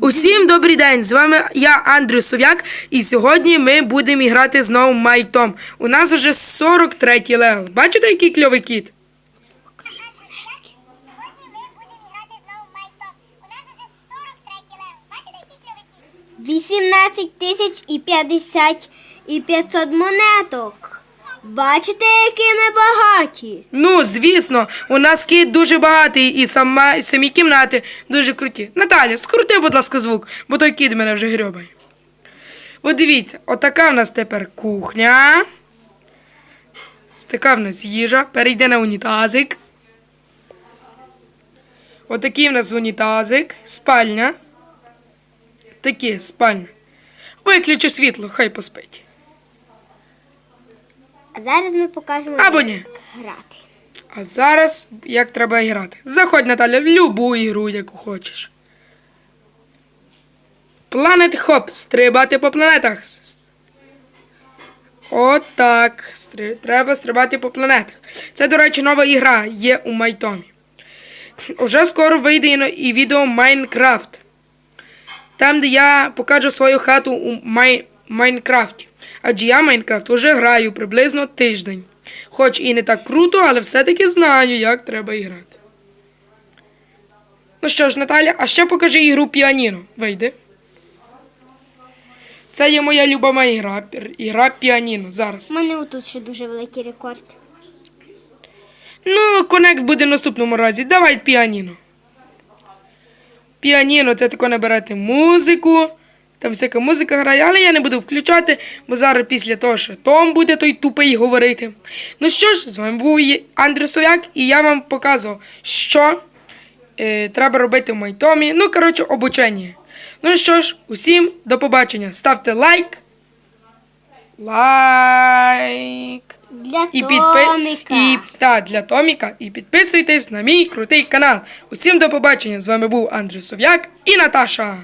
Усім добрий день! З вами я Андрій Сов'як, і сьогодні ми будемо грати знову Майтом. У нас уже 43 левел. Бачите, який кльовий кіт? Сьогодні ми будемо грати знову в У нас уже 43 левел. Бачите, який кльовий кіт? 18 тисяч і 50 і 500 монеток. Бачите, які ми багаті? Ну, звісно, у нас кіт дуже багатий і сама, самі кімнати дуже круті. Наталя, скрути, будь ласка, звук, бо той кіт мене вже грьобає. От дивіться, отака в нас тепер кухня. Така в нас їжа. Перейде на унітазик. Отакий в нас унітазик, спальня. Такі спальня. Виключи світло, хай поспить. А зараз ми покажемо, Або як ні. грати. А зараз як треба грати. Заходь, Наталя, в любу ігру, яку хочеш. Планет Хоп. Стрибати по планетах. Отак. Стри... Треба стрибати по планетах. Це, до речі, нова ігра є у Майтомі. Уже скоро вийде і і відео Майнкрафт. Там, де я покажу свою хату у Май... Майнкрафті. Адже я Майнкрафт вже граю приблизно тиждень. Хоч і не так круто, але все-таки знаю, як треба грати. Ну що ж, Наталя, а ще покажи ігру піаніно. Вийди. Це є моя любима ігра. Ігра піаніно зараз. У мене отут ще дуже великий рекорд. Ну, конект буде в наступному разі. Давай піаніно. Піаніно це тако набирати музику. Там всяка музика грає, але я не буду включати, бо зараз після того, що Том буде той тупий говорити. Ну що ж, з вами був Андрій Сов'як, і я вам показував, що е, треба робити в Майтомі. Ну, коротше, обучення. Ну що ж, усім до побачення. Ставте лайк. Лайк. Для І, підпи... Томіка. і та, для Томіка. І підписуйтесь на мій крутий канал. Усім до побачення. З вами був Андрій Сов'як і Наташа.